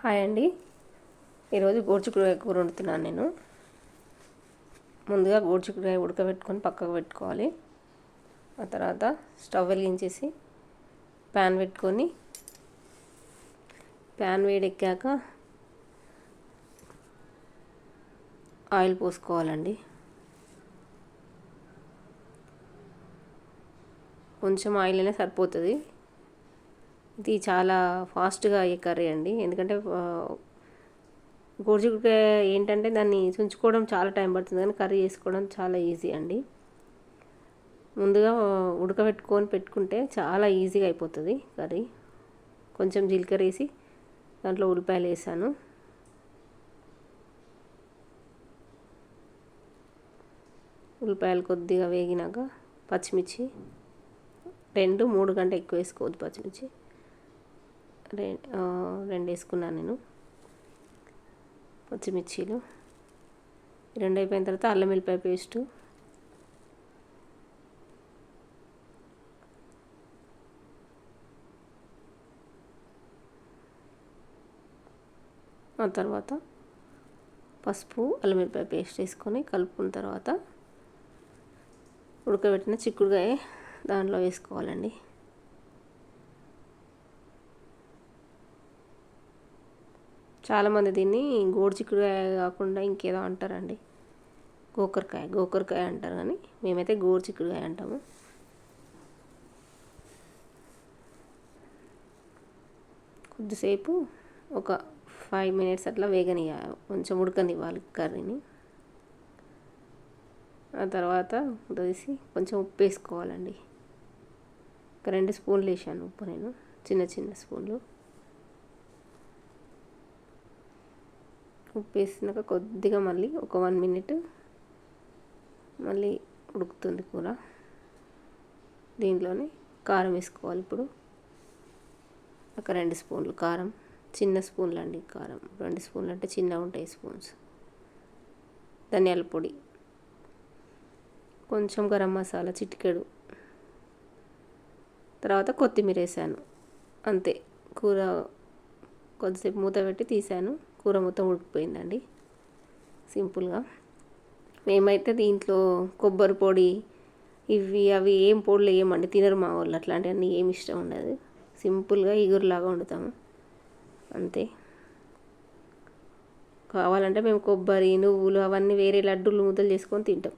Hi అండి. ఈరోజు గోడ్చిక్కుడుకాయ కూర వండుతున్నాను నేను. ముందుగా గోడ్చిక్కుడుకాయ ఉడకబెట్టుకొని పక్కకు పెట్టుకోవాలి. ఆ తర్వాత స్టవ్ వెలిగించేసి ప్యాన్ పెట్టుకొని ప్యాన్ వేడెక్కాక ఆయిల్ పోసుకోవాలండి. కొంచెం ఆయిల్ అయినా సరిపోతుంది. ఇది చాలా ఫాస్ట్గా అయ్యే కర్రీ అండి. ఎందుకంటే గోరుచిక్కుడుకాయ ఏంటంటే దాన్ని చుంచుకోవడం చాలా టైం పడుతుంది కానీ కర్రీ చేసుకోవడం చాలా ఈజీ అండి. ముందుగా ఉడకబెట్టుకొని పెట్టుకుంటే చాలా ఈజీగా అయిపోతుంది కర్రీ. కొంచెం జీలకర్ర వేసి దాంట్లో ఉల్లిపాయలు వేసాను. ఉల్లిపాయలు కొద్దిగా వేగినాక పచ్చిమిర్చి రెండు మూడు గంట ఎక్కువ వేసుకోవద్దు పచ్చిమిర్చి. రెండు వేసుకున్నాను నేను. పచ్చిమిర్చీలు. రెండు అయిపోయిన తర్వాత అల్లం వెల్లిపాయ పేస్టు. ఆ తర్వాత పసుపు అల్లం వెల్లిపాయ పేస్ట్ వేసుకొని కలుపుకున్న తర్వాత ఉడకబెట్టిన చిక్కుడుకాయ దాంట్లో వేసుకోవాలండి. చాలామంది దీన్ని గోడు చిక్కుడుకాయ కాకుండా ఇంకేదో అంటారండి. గోకరకాయ గోకరకాయ అంటారు కానీ మేమైతే గోరు చిక్కుడుకాయ అంటాము. కొద్దిసేపు ఒక ఫైవ్ మినిట్స్ అట్లా వేగని కొంచెం ఉడకనివ్వాలి కర్రీని. ఆ తర్వాత తీసి కొంచెం ఉప్పు వేసుకోవాలండి. ఒక రెండు స్పూన్లు వేసాను ఉప్పు నేను చిన్న చిన్న స్పూన్లు. ఉప్పు వేసినాక కొద్దిగా మళ్ళీ ఒక వన్ మినిట్ మళ్ళీ ఉడుకుతుంది కూర. దీంట్లోనే కారం వేసుకోవాలి ఇప్పుడు. ఒక రెండు స్పూన్లు కారం. చిన్న స్పూన్లు అండి కారం. రెండు స్పూన్లు అంటే చిన్నగా ఉంటాయి స్పూన్స్. ధనియాల పొడి. కొంచెం గరం మసాలా చిటికెడు. తర్వాత కొత్తిమీర వేసాను. అంతే. కూర కొద్దిసేపు మూత పెట్టి తీసాను. కూర మొత్తం ఉడికిపోయిందండి. సింపుల్గా. మేమైతే దీంట్లో కొబ్బరి పొడి ఇవి అవి ఏం పొడులు వేయమండి తినరు మా వాళ్ళు. అట్లాంటివన్నీ ఏమి ఇష్టం ఉండదు. సింపుల్గా ఇగురులాగా వండుతాము. అంతే. కావాలంటే మేము కొబ్బరి నువ్వులు అవన్నీ వేరే లడ్డూలు ముద్దలు చేసుకొని తింటాం.